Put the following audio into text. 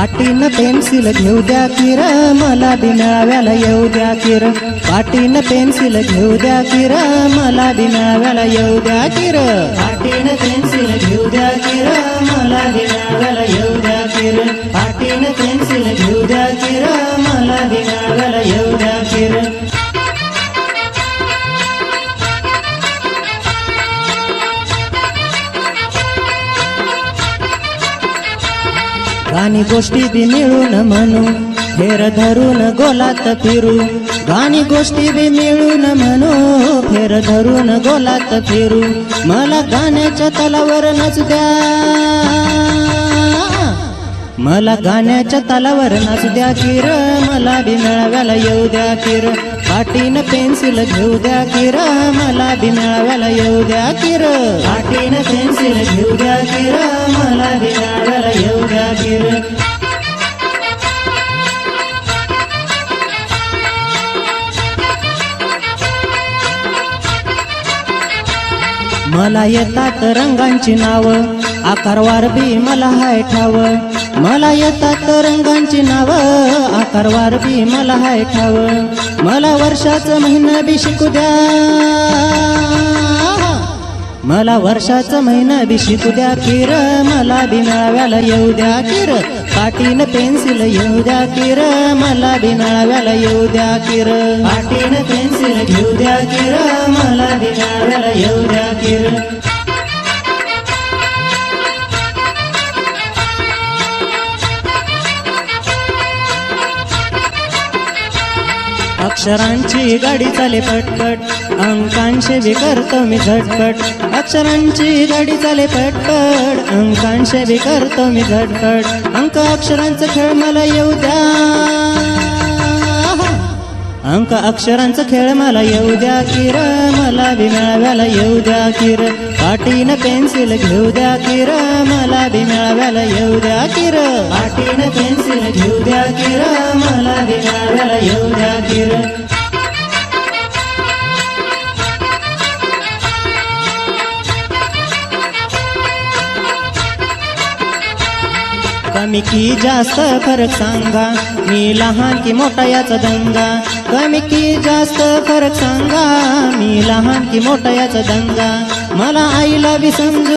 पाटीन pencil घेऊ द्या किर मला बिनाव्याला येऊ द्या किर. पाटीन पेन्सिल घेऊ द्या किर मला बिनाव्याला येऊ द्या किर. पाटीन पेन्सिल घेऊ द्या किर मला बी गाणी गोष्टी बी मिळून म्हणू फेर धरून गोलात फिरू. गाणी गोष्टी बी मिळून म्हणू फेर धरून गोलात फिरू. मला गाण्याच्या तलावर नाच द्या. मला गाण्याच्या तालावर नसू द्या किर. मला बी मेळाव्याला येऊ द्या किर. पाटीन पेन्सिल घेऊ द्या किर. मला बी मेळाव्याला येऊ द्या किर. पाटीन पेन्सिल घेऊ द्या किर. मला बी मला येतात रंगांची नाव आकारवार बी मला हाय ठाव. मला येतात रंगांची नाव आकारवार बी मला हाय ठाव. मला वर्षाचं महिना बी शिकू द्या. मला वर्षाचं महिना बी शिकू द्या किर मला बी मेळाव्याला येऊ द्या किर पाटीन पेन्सिल येऊ द्या किर मला बी मेळाव्याला येऊ द्या किर पाटीन पेन्सिल घेऊ द्या किर मला बी मेळाव्याला येऊ अक्षरांची गाडी चाले पटपट. अंकांशे बी करतो मी झटपट. अक्षरांची गाडी चाले पटपट. अंकांशे बी करतो मी झटपट. अंक अक्षरांचा खेळ मला येऊ द्या. अंक अक्षरांचा खेळ मला येऊ द्या किर. मला बी मेळाव्याला येऊ द्या किर. पाटीनं पेन्सिल घेऊ द्या किर. मला बी मेळाव्याला येऊ द्या किर. कमी की जास्त फरक सांगा. मी लहान की मोठा याचा दंगा. कमी की जास्त फरक सांगा. मी लहान की मोठा याचा दंगा. मला आईला बी समजू